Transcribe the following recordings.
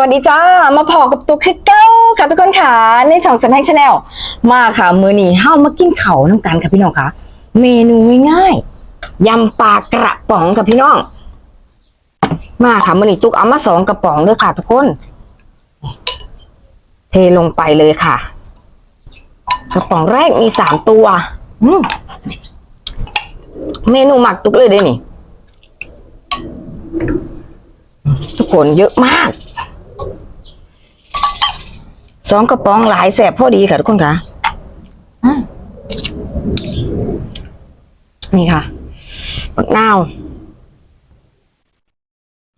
วัสดีจ้า มาพอกับตุ๊กคือเก้าค่ะทุกคนค่ะ ในช่องสแน็คชาแนลมาค่ะมือนี้เฮ้ามากินเขาน้ำกันค่ะพี่น้องค่ะ เมนูง่ายๆยำปลากระป๋องค่ะพี่น้อง มาค่ะมือนี้ตุ๊กเอามาสองกระป๋องด้วยค่ะทุกคน เทลงไปเลยค่ะ กระป๋องแรกมีสามตัวมเมนูหมักตุ๊กเลยได้นี่ทุกคนเยอะมาก สองกระป๋องหลายแสบพอดีค่ะทุกคนค่ะอะนี่ค่ะบักนาว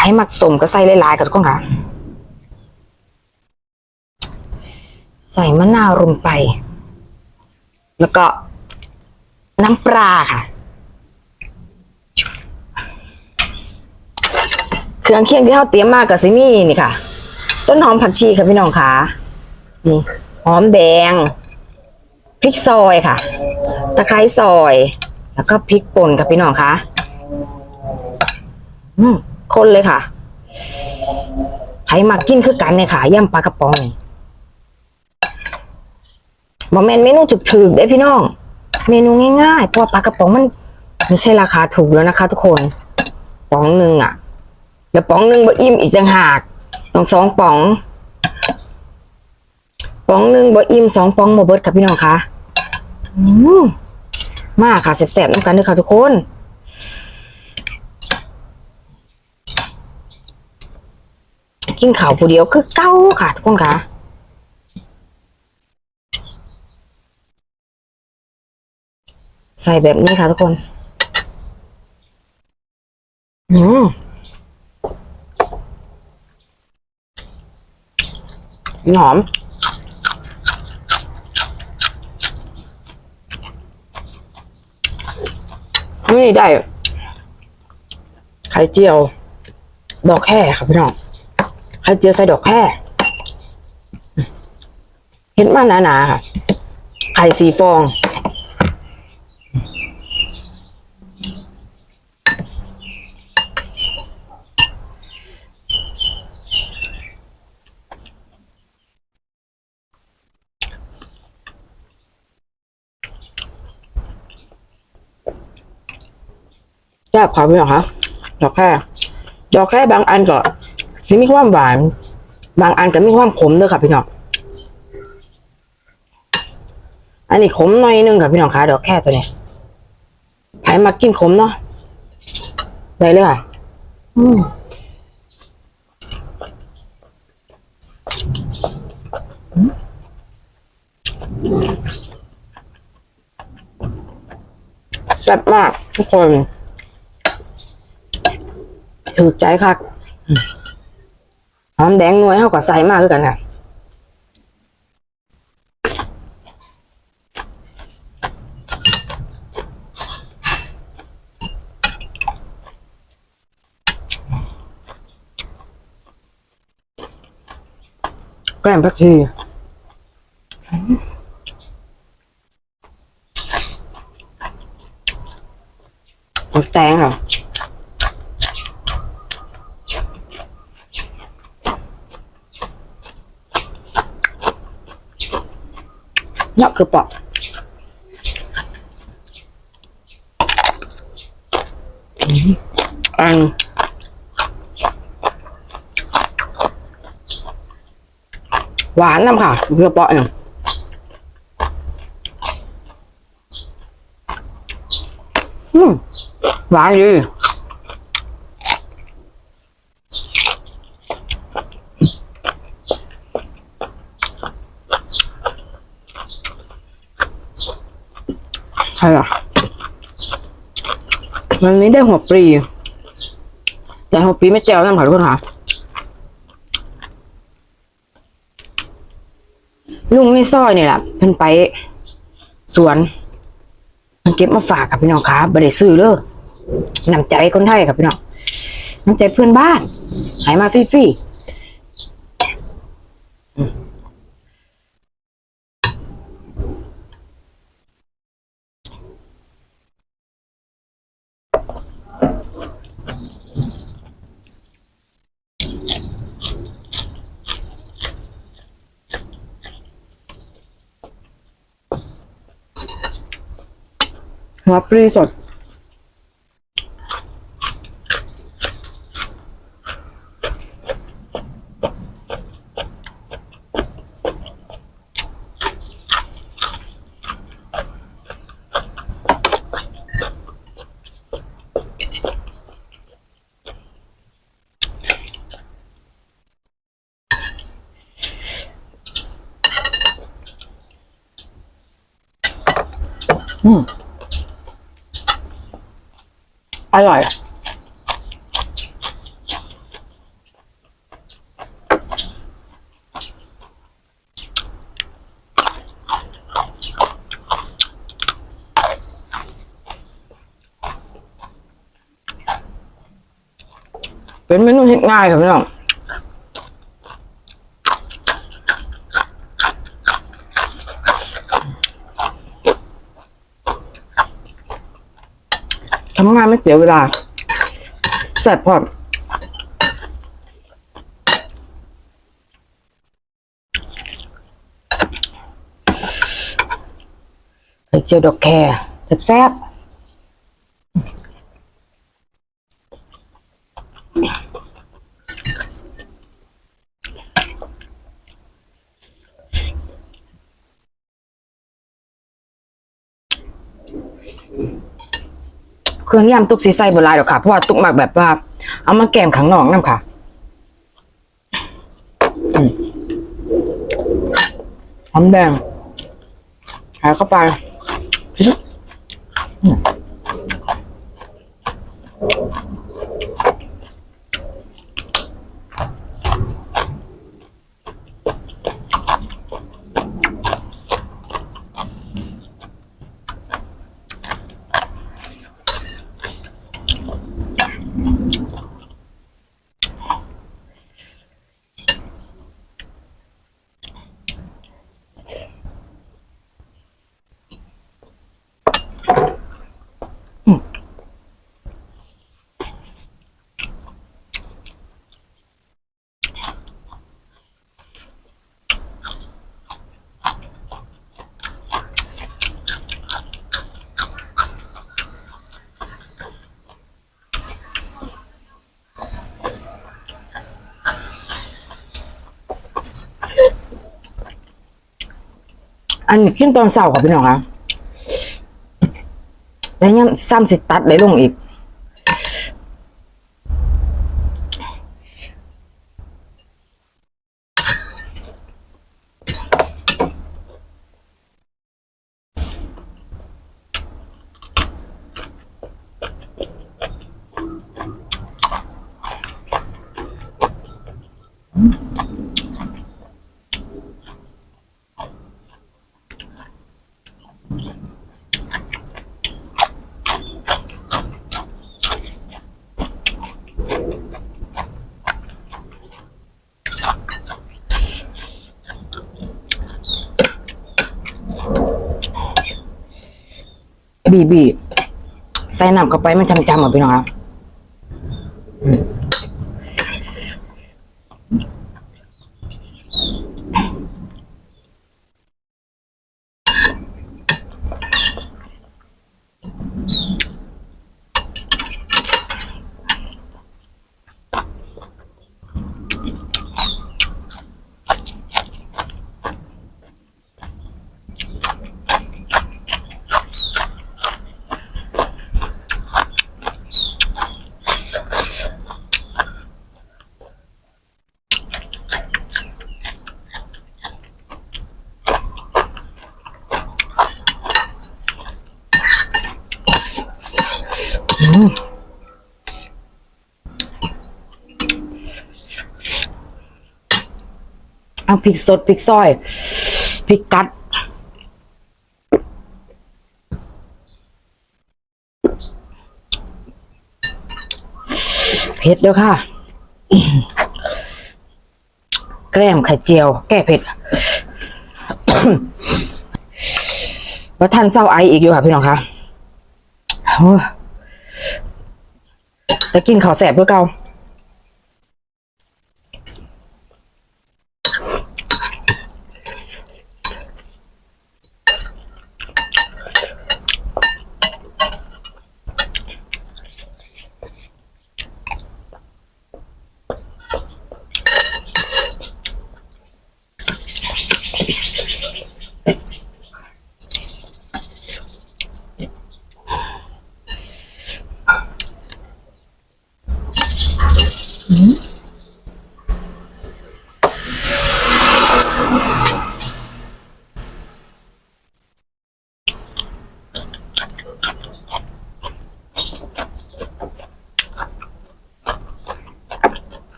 ให้มักสมก็ใส่หลายๆค่ะทุกคนค่ะ ใส่มะนาวลงไป แล้วก็น้ำปลาค่ะ เครื่องเคียงที่เราเตรียมมากับซิมี่นี่ค่ะ ต้นหอมผักชีค่ะพี่น้องค่ะ นี่หอมแดง พริกซอยค่ะ ตะไคร้ซอย แล้วก็พริกป่นค่ะพี่น้องค่ะอืมคนเลยค่ะใครมากินคือกันเนี่ยค่ะย่ำปลากระป๋องนี่บอแมนเมนูจุกถือได้พี่น้อง เมนูง่ายๆเพราะปลากระป๋องมันไม่ใช่ราคาถูกแล้วนะคะ ทุกคนป๋องหนึ่งอะ่ะ แล้วป๋องหนึ่งบ่อิ่มอีกจังหากต้องสองป๋อง ป๋องหนึ่งบ่อิ่มสองป๋องบ่เบิดค่ะพี่น้องคะอืมมาค่ะแซ่บๆน้ำกันด้วยค่ะทุกคนกินข้าวผู้เดียวคือเก้าค่ะทุกคนค่ะใส่แบบนี้ค่ะทุกคนอืมหอม นี่ได้ไข่เจียว ดอกแค่ครับพี่น้องไข่เจียวใส่ดอกแค่เห็นมาหนาๆค่ะไข่สีฟอง แซ่บครับพี่น้องคะดอกแค่ดอกแค่บางอันก็สิมีความหวาน บางอันก็มีความขมด้วยค่ะพี่น้องอันนี้ขมหน่อยนึงค่ะพี่น้องคะดอกแค่ตัวนี้ใครมากินขมเนาะได้เลยค่ะอืมแซ่บมากทุกคน ถูกใจค่ะหอมแดงหน่วยเขาก็ใส่มากด้วยกันค่ะแกล้มพักชี คือปอกอังหวานนําค่ะเกลือปอกเนี่ยอืมหวานดี นี้ได้หัวปรีแต่หัวปีไม่แจวนั่นค่ะทุกคนค่ะลุงในซอยนี่แหละเพิ่นไป สวนเพิ่นเก็บมาฝากกับพี่น้องค่ะบ่ได้ซื้อเลยน้ำใจคนไทยกับพี่น้องน้ำใจเพื่อนบ้าน หายมาฟรีๆ หัวปลีสด อร่อย เป็นเมนูเฮ็ดง่ายครับพี่น้อง ทำงานไม่เสียเวลาแสบพอดเจียวดอกแครแซ่บๆ รื่องยำตุกสีใส่บหลายดอกค่ะ เพราะว่าตุกหมักแบบว่า เอามาแกมขังนองน้ำค่ะหอมแดงหายเข้าไป นนี้นตอนเช้าค่ะพี่น้องครับแล้วยังซ้ำสิตัดได้ลงอีก บีบีใส่น้ำเข้าไปมันจำจำอะพี่น้องครับ พริกสดพริกซอยพริกกัดเผ็ดเด้อค่ะ แกล้มไข่เจียว แก้เผ็ดว่าท่านเศร้าไออีกอยู่ค่ะพี่น้องคะแต่กินข้าวแสบเพื่อเกา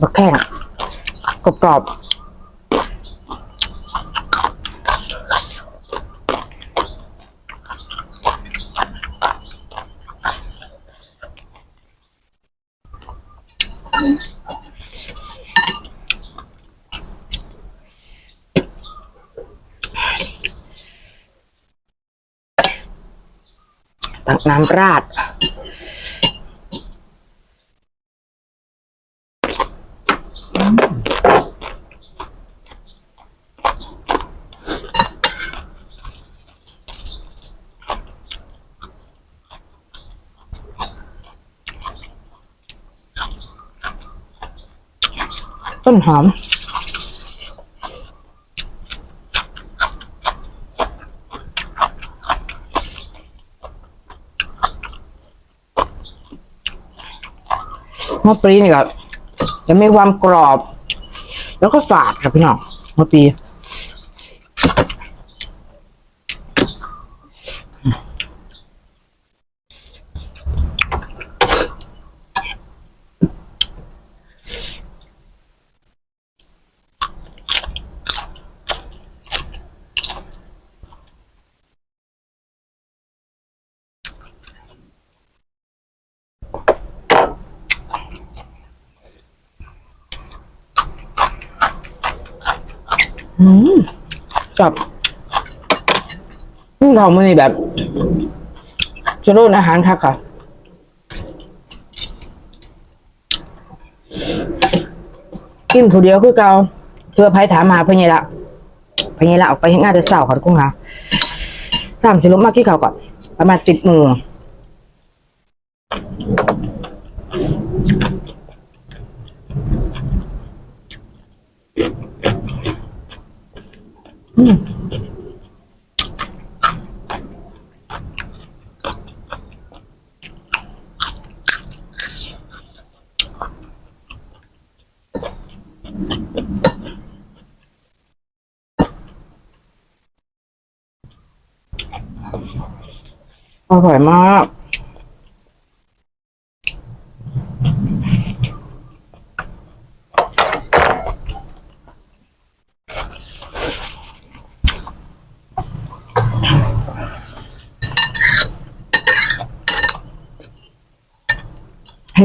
บักแข้งกรอบกรอบตักน้ำราด ต้นหอม หัวปรีนี่ก็จะมีความกรอบ แล้วก็ฝาดครับพี่น้องหัวปรี กับนี่เรามือนี่แบบจะรูนอาหารค่ะค่ะกินผู้เดียวคือเกาเพื่อไพ่ถามมาเพื่อนไงละเพื่อนไงละออกไปให้งานจะเศร้าค่ะทุกคนค่ะสามสิลบมากที่เขาก่อนประมาณสิบโมง อร่อยมาก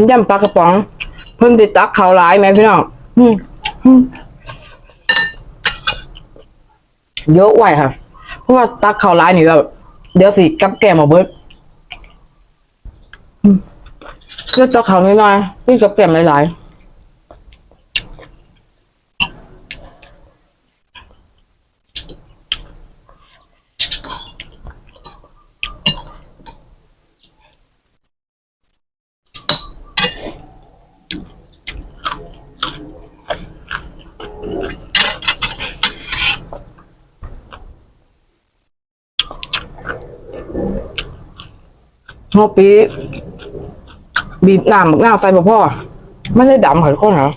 ยำปลากระป๋อง เพิ่งติดตักเขาวหลายไหมพี่น้องอืมอืมเยอะไหวค่ะ เพราะว่าตักเขาวหลายนี่แบบเดี๋ยวสิกับแกมมาเบิดอืมเลือกตักเขาวน้อยๆนี่กับแกมหลายๆ หัวปีบีบน้ำบักหน้าใส่บ่พ่อไม่ได้ดำเหรอคนเหรอ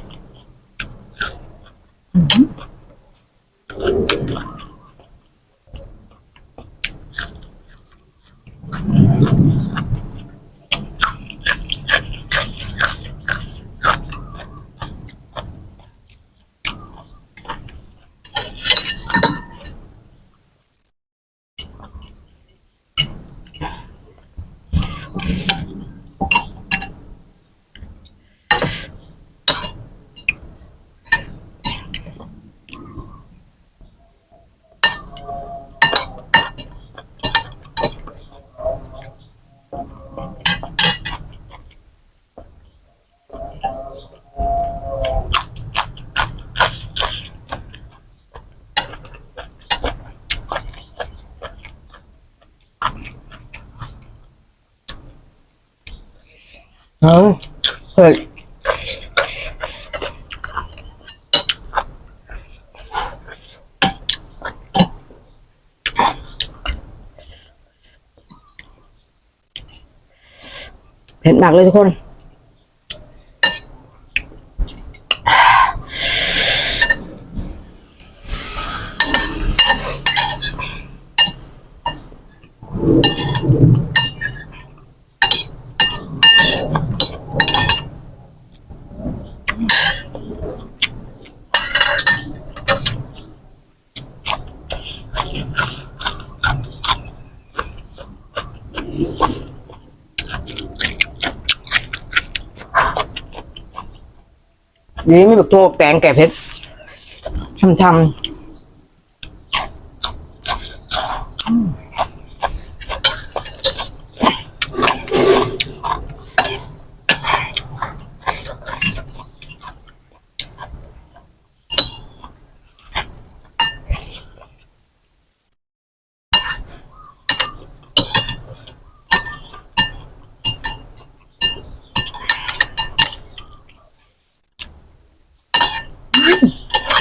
เอาเฮ้ยเผ็ดมากเลยทุกคน นี่ไม่แบบตัวแตงแก่เพชรช่ำๆ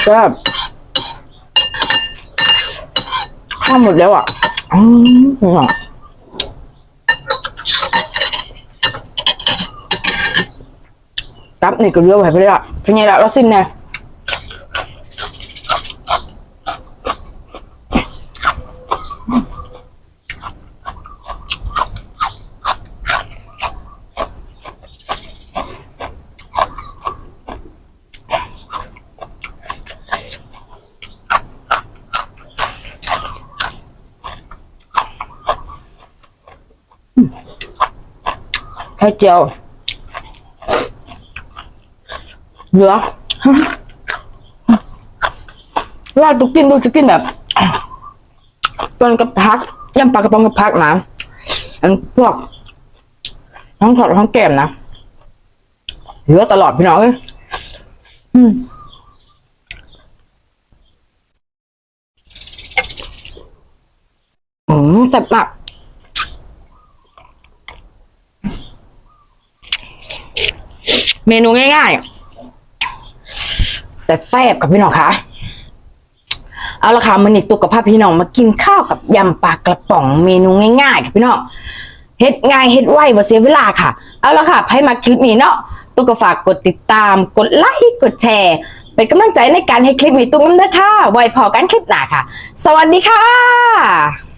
แซ่บข้าวหมดแล้วอะอืมอะตับนี่ก็เลือกไว้ไปเลยอะเป็นไงล่ะเราซิมแน่ไข่เจียวเหลือว่าตุกกินดูจะกินแบบปนกับพักย่ำปลากระป๋องกับพักนะอันพวกทั้งถอดทั้งแก้มนะเหลือตลอดพี่น้องเอ้ยอืมอืมแซ่บมาก เมนูง่ายๆ แต่แซ่บกับพี่น้องคะเอาละค่ะมันนี่ตุกกับพาพพี่น้องมากินข้าวกับยำปลากระป๋องเมนูง่ายๆกับพี่น้องเฮ็ดง่ายเฮ็ดไวบ่เสียเวลาค่ะ เอาละค่ะให้มาคลิปนี้เนาะตุกก็ฝากกดติดตาม กดไลค์กดแชร์ เป็นกำลังใจในการให้คลิปนี้ตุ้มน้ำเด้อค่ะไว้พอกันคลิปหน้าค่ะ สวัสดีค่ะ